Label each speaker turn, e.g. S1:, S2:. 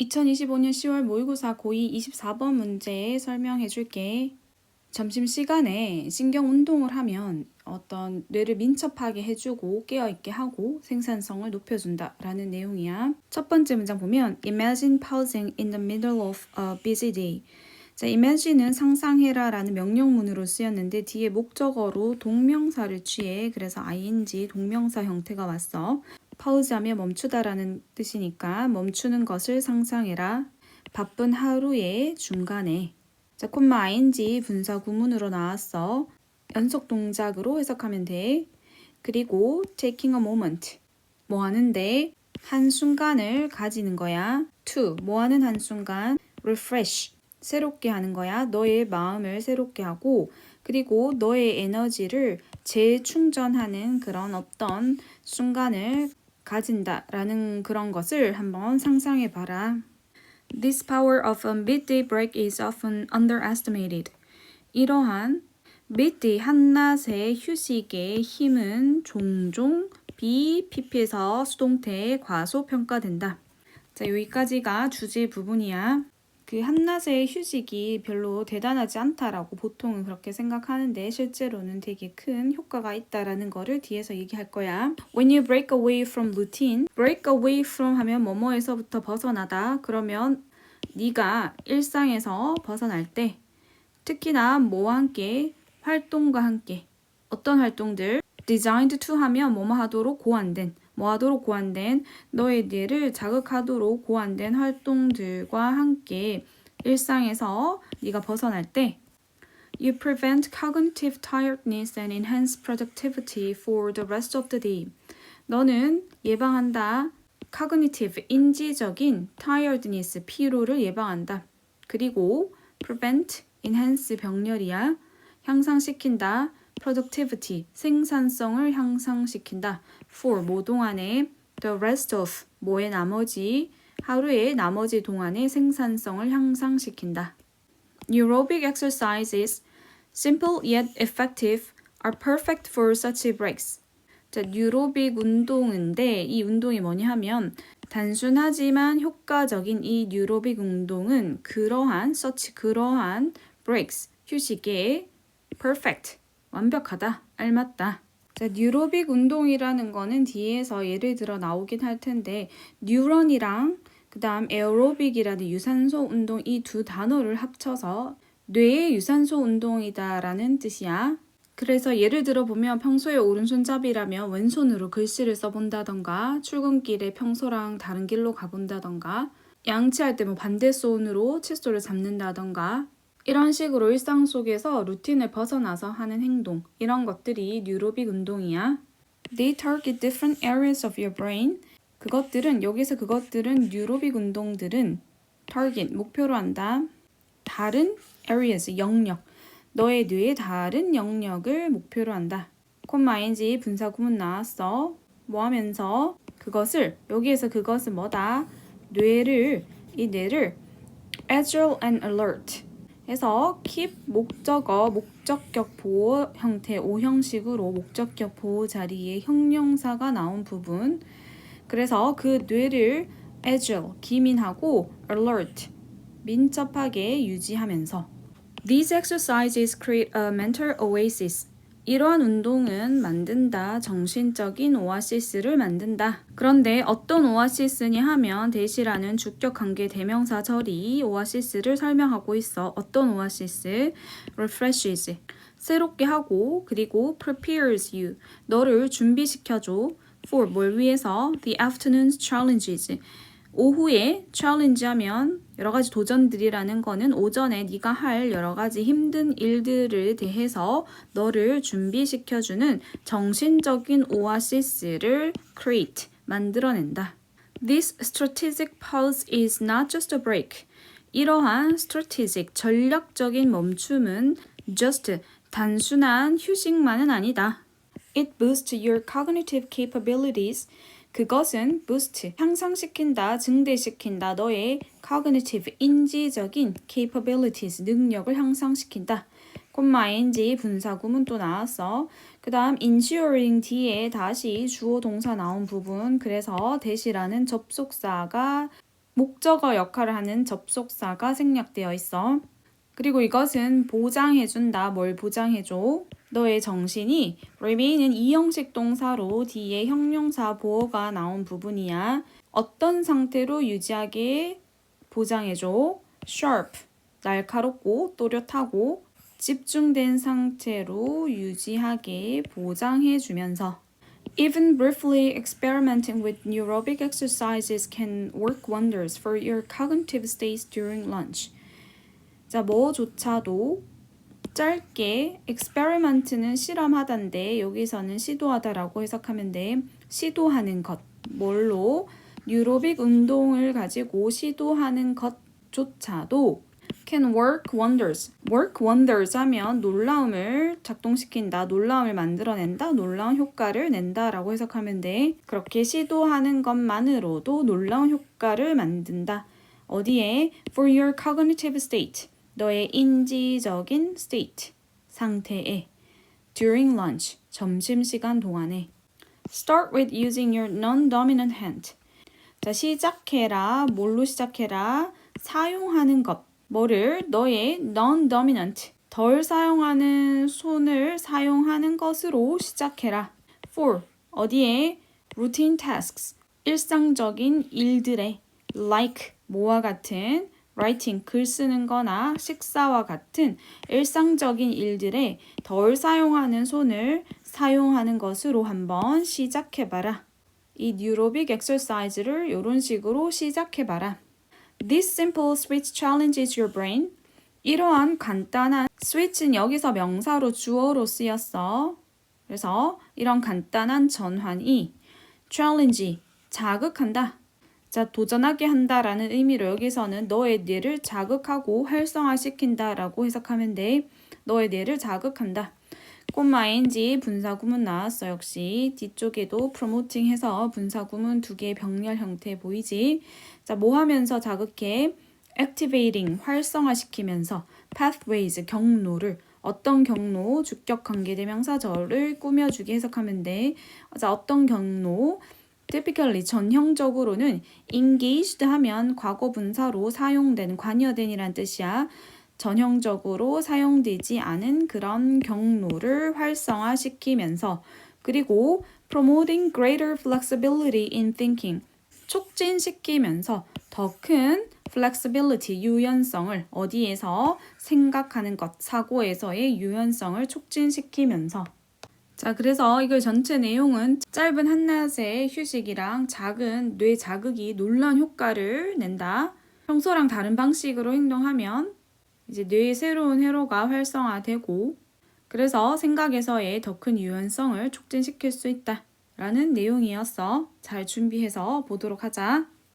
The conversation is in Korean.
S1: 2025년 10월 모의고사 고2 24번 문제 설명해 줄게. 점심시간에 신경 운동을 하면 어떤 뇌를 민첩하게 해주고 깨어있게 하고 생산성을 높여준다 라는 내용이야. 첫 번째 문장 보면 Imagine pausing in the middle of a busy day. 자, imagine은 상상해라 라는 명령문으로 쓰였는데 뒤에 목적어로 동명사를 취해 그래서 ing 동명사 형태가 왔어. Pause하면 멈추다라는 뜻이니까 멈추는 것을 상상해라. 바쁜 하루의 중간에 자, 콤마 ing 분사 구문으로 나왔어. 연속 동작으로 해석하면 돼. 그리고 taking a moment 뭐 하는데 한 순간을 가지는 거야. to 뭐 하는 한 순간 refresh 새롭게 하는 거야. 너의 마음을 새롭게 하고 그리고 너의 에너지를 재충전하는 그런 어떤 순간을 가진다 라는 그런 것을 한번 상상해 봐라. This power of a midday break is often underestimated. 이러한 midday 한낮의 휴식의 힘은 종종 비PP에서 수동태에 과소평가된다. 자, 여기까지가 주제 부분이야. 그 한낮의 휴식이 별로 대단하지 않다라고 보통은 그렇게 생각하는데 실제로는 되게 큰 효과가 있다라는 거를 뒤에서 얘기할 거야. When you break away from routine, break away from 하면 뭐뭐에서부터 벗어나다. 그러면 네가 일상에서 벗어날 때 특히나 뭐와 함께 활동과 함께 어떤 활동들 designed to 하면 뭐뭐 하도록 고안된 뭐 하도록 고안된 너의 뇌를 자극하도록 고안된 활동들과 함께 일상에서 네가 벗어날 때 You prevent cognitive tiredness and enhance productivity for the rest of the day. 너는 예방한다. cognitive 인지적인 tiredness 피로를 예방한다. 그리고 prevent enhance 병렬이야. 향상시킨다. Productivity 생산성을 향상시킨다. for 뭐 동안에 the rest of 뭐의 나머지 하루의 나머지 동안의 생산성을 향상시킨다. Aerobic exercises, simple yet effective, are perfect for such breaks. 자, 뉴로빅 운동인데 이 운동이 뭐냐 하면 단순하지만 효과적인 이 뉴로빅 운동은 그러한 such 그러한 breaks 휴식에 perfect 완벽하다 알맞다. 자, 뉴로빅 운동이라는 거는 뒤에서 예를 들어 나오긴 할 텐데 뉴런이랑 그 다음 에어로빅이라는 유산소 운동 이 두 단어를 합쳐서 뇌의 유산소 운동이다 라는 뜻이야. 그래서 예를 들어 보면 평소에 오른손잡이라면 왼손으로 글씨를 써본다던가 출근길에 평소랑 다른 길로 가본다던가 양치할 때 뭐 반대 손으로 칫솔을 잡는다던가 이런 식으로 일상 속에서 루틴을 벗어나서 하는 행동 이런 것들이 뉴로빅 운동이야. They target different areas of your brain. 그것들은 여기서 그것들은 뉴로빅 운동들은 target 목표로 한다. 다른 areas 영역 너의 뇌의 다른 영역을 목표로 한다. 콤마 ing 분사 구문 나왔어. 뭐 하면서 그것을 여기에서 그것은 뭐다? 뇌를 이 뇌를 agile and alert 해서 keep 목적어 목적격 보호 형태 오 형식으로 목적격 보호 자리에 형용사가 나온 부분 그래서 그 뇌를 agile 기민하고 alert 민첩하게 유지하면서 These exercises create a mental oasis. 이러한 운동은 만든다. 정신적인 오아시스를 만든다. 그런데 어떤 오아시스냐 하면 대시라는 주격 관계 대명사 절이 오아시스를 설명하고 있어. 어떤 오아시스? refreshes. 새롭게 하고 그리고 prepares you. 너를 준비시켜줘. for 뭘 위해서? the afternoon's challenges. 오후에 챌린지 하면 여러 가지 도전들이라는 거는 오전에 네가 할 여러 가지 힘든 일들을 대해서 너를 준비시켜주는 정신적인 오아시스를 create, 만들어낸다. This strategic pause is not just a break. 이러한 strategic, 전략적인 멈춤은 just 단순한 휴식만은 아니다. It boosts your cognitive capabilities. 그것은 boost, 향상시킨다, 증대시킨다. 너의 cognitive, 인지적인 capabilities, 능력을 향상시킨다. 콤마 ing 분사 구문 또 나왔어. 그 다음 ensuring 뒤에 다시 주어 동사 나온 부분. 그래서 대시라는 접속사가 목적어 역할을 하는 접속사가 생략되어 있어. 그리고 이것은 보장해준다. 뭘 보장해줘? 너의 정신이 remain은 이형식 동사로 뒤에 형용사 보어가 나온 부분이야. 어떤 상태로 유지하게 보장해줘? sharp, 날카롭고 또렷하고 집중된 상태로 유지하게 보장해주면서 Even briefly experimenting with neurobic exercises can work wonders for your cognitive states during lunch. 자, 뭐조차도 짧게 experiment는 실험하다인데 여기서는 시도하다라고 해석하면 돼. 시도하는 것. 뭘로? 뉴로빅 운동을 가지고 시도하는 것조차도 can work wonders. work wonders 하면 놀라움을 작동시킨다, 놀라움을 만들어낸다, 놀라운 효과를 낸다라고 해석하면 돼. 그렇게 시도하는 것만으로도 놀라운 효과를 만든다. 어디에? For your cognitive state. 너의 인지적인 state. 상태에. During lunch. 점심 시간 동안에. Start with using your non-dominant hand. 자, 시작해라. 뭘로 시작해라? 사용하는 것. 뭐를? 너의 non-dominant. 덜 사용하는 손을 사용하는 것으로 시작해라. For. 어디에? Routine tasks. 일상적인 일들에. Like. 뭐와 같은. Writing. 글 쓰는 거나 식사와 같은 일상적인 일들에 덜 사용하는 손을 사용하는 것으로 한번 시작해봐라. 이 뉴로빅 엑서사이즈를 이런 식으로 시작해봐라. This simple switch challenges your brain. 이러한 간단한 switch는 여기서 명사로 주어로 쓰였어. 그래서 이런 간단한 전환이 challenge, 자극한다. 자, 도전하게 한다라는 의미로 여기서는 너의 뇌를 자극하고 활성화시킨다라고 해석하면 돼. 너의 뇌를 자극한다. 꼬마 ing 분사구문 나왔어 역시. 뒤쪽에도 promoting 해서 분사구문 두 개의 병렬 형태 보이지? 자 뭐 하면서 자극해? activating 활성화시키면서 pathways 경로를. 어떤 경로? 주격 관계대명사절을 꾸며주게 해석하면 돼 자 어떤 경로 typically 전형적으로는 engaged 하면 과거 분사로 사용된 관여된이란 뜻이야. 전형적으로 사용되지 않은 그런 경로를 활성화시키면서 그리고 promoting greater flexibility in thinking 촉진시키면서 더 큰 flexibility 유연성을 어디에서 생각하는 것 사고에서의 유연성을 촉진시키면서 자, 그래서 이걸 전체 내용은 짧은 한낮의 휴식이랑 작은 뇌 자극이 놀라운 효과를 낸다. 평소랑 다른 방식으로 행동하면 이제 뇌의 새로운 회로가 활성화되고 그래서 생각에서의 더 큰 유연성을 촉진시킬 수 있다. 라는 내용이었어. 잘 준비해서 보도록 하자.